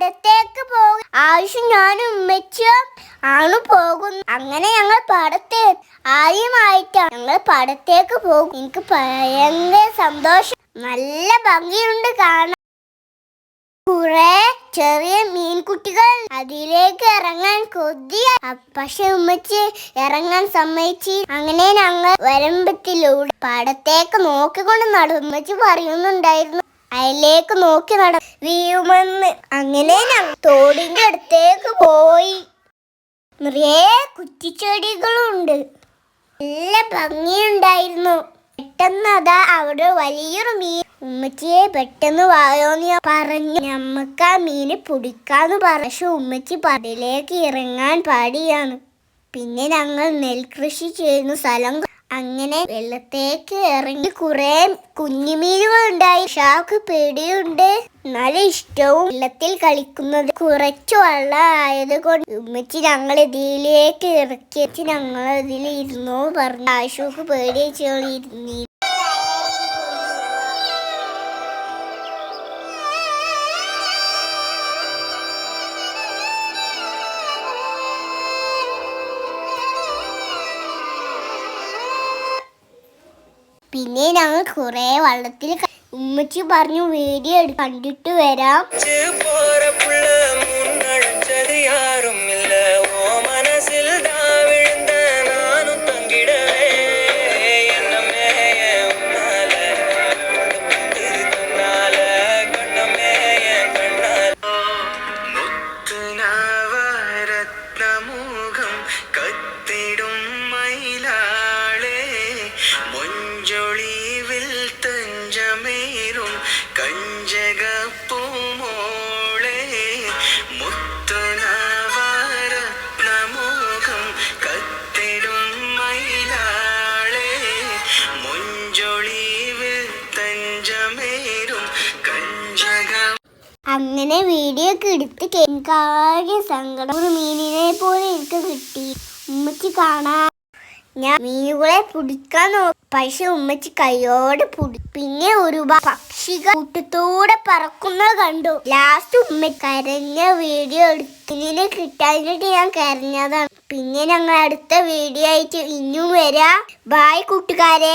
പാടത്തേക്ക് പോകും. ആവശ്യം ഞാനും ഉമ്മച്ചും ആണ് പോകുന്നു അങ്ങനെ ഞങ്ങൾ പാടത്തെ ആദ്യമായിട്ടാണ് ഞങ്ങൾ പാടത്തേക്ക് പോകും എനിക്ക് ഭയങ്കര സന്തോഷം. നല്ല ഭംഗിയുണ്ട് കാണാൻ. കുറെ ചെറിയ മീൻകുട്ടികൾ അതിലേക്ക് ഇറങ്ങാൻ കൊതി പക്ഷെ ഉമ്മച്ചി ഇറങ്ങാൻ സമ്മതിച്ച്. അങ്ങനെ ഞങ്ങൾ വരമ്പത്തിലൂടെ പാടത്തേക്ക് നോക്കിക്കൊണ്ട് നടന്നു. ഉമ്മച്ചി പറയുന്നുണ്ടായിരുന്നു അതിലേക്ക് നോക്കി നട വീഴുമെന്ന് അങ്ങനെ തോടിന്റെ അടുത്തേക്ക് പോയി. നിറയെ കുറ്റിച്ചെടികളുണ്ട്. നല്ല ഭംഗിയുണ്ടായിരുന്നു. പെട്ടെന്ന് അതാ അവിടെ വലിയൊരു മീൻ ഉമ്മച്ചിയെ പെട്ടെന്ന് വായോന്ന് പറഞ്ഞു ഞമ്മക്ക് ആ മീന് പിടിക്കാന്ന് പറഞ്ഞു പക്ഷെ ഉമ്മച്ചി പതിലേക്ക് ഇറങ്ങാൻ പാടിയാണ്. പിന്നെ ഞങ്ങൾ നെൽകൃഷി ചെയ്യുന്ന സ്ഥലം അങ്ങനെ വെള്ളത്തേക്ക് ഇറങ്ങി കുറെ കുഞ്ഞുമീനുകൾ ഉണ്ടായി ഷാക്ക് പേടിയുണ്ട്. നല്ല ഇഷ്ടവും വെള്ളത്തിൽ കളിക്കുന്നത് കുറച്ച് വെള്ളം ആയത് കൊണ്ട് ഉമ്മച്ചി ഞങ്ങൾ ഇതിലേക്ക് ഇറക്കി. ഞങ്ങൾ ഇതിൽ ഇരുന്നു പറഞ്ഞു ആശുക്ക് പേടി പിന്നെ ഞങ്ങൾ കുറെ വള്ളത്തിൽ ഉമ്മച്ചി പറഞ്ഞു വീഡിയോ കണ്ടിട്ട് വരാം. போற അങ്ങനെ വീഡിയോ ഒക്കെ എടുത്ത് കേൾക്കാകെ സങ്കടം ഒരു മീനിനെ പോലെ എനിക്ക് കിട്ടി. ഉമ്മച്ചി കാണാ ഞാൻ മീനുകളെ പിടിക്കാൻ നോക്കി പക്ഷെ ഉമ്മച്ചി കൈയോടെ പിടി പിന്നെ ഒരു പ- പക്ഷികൾ കൂട്ടത്തോടെ പറക്കുന്നത് കണ്ടു. ലാസ്റ്റ് ഉമ്മ കരഞ്ഞ വീഡിയോ എടുക്കുന്നതിന് കിട്ടാനായിട്ട് ഞാൻ കരഞ്ഞതാണ്. പിന്നെ ഞങ്ങൾ അടുത്ത വീഡിയോ ആയിട്ട് ഇനിയും വരാം. ബായ് കൂട്ടുകാരെ.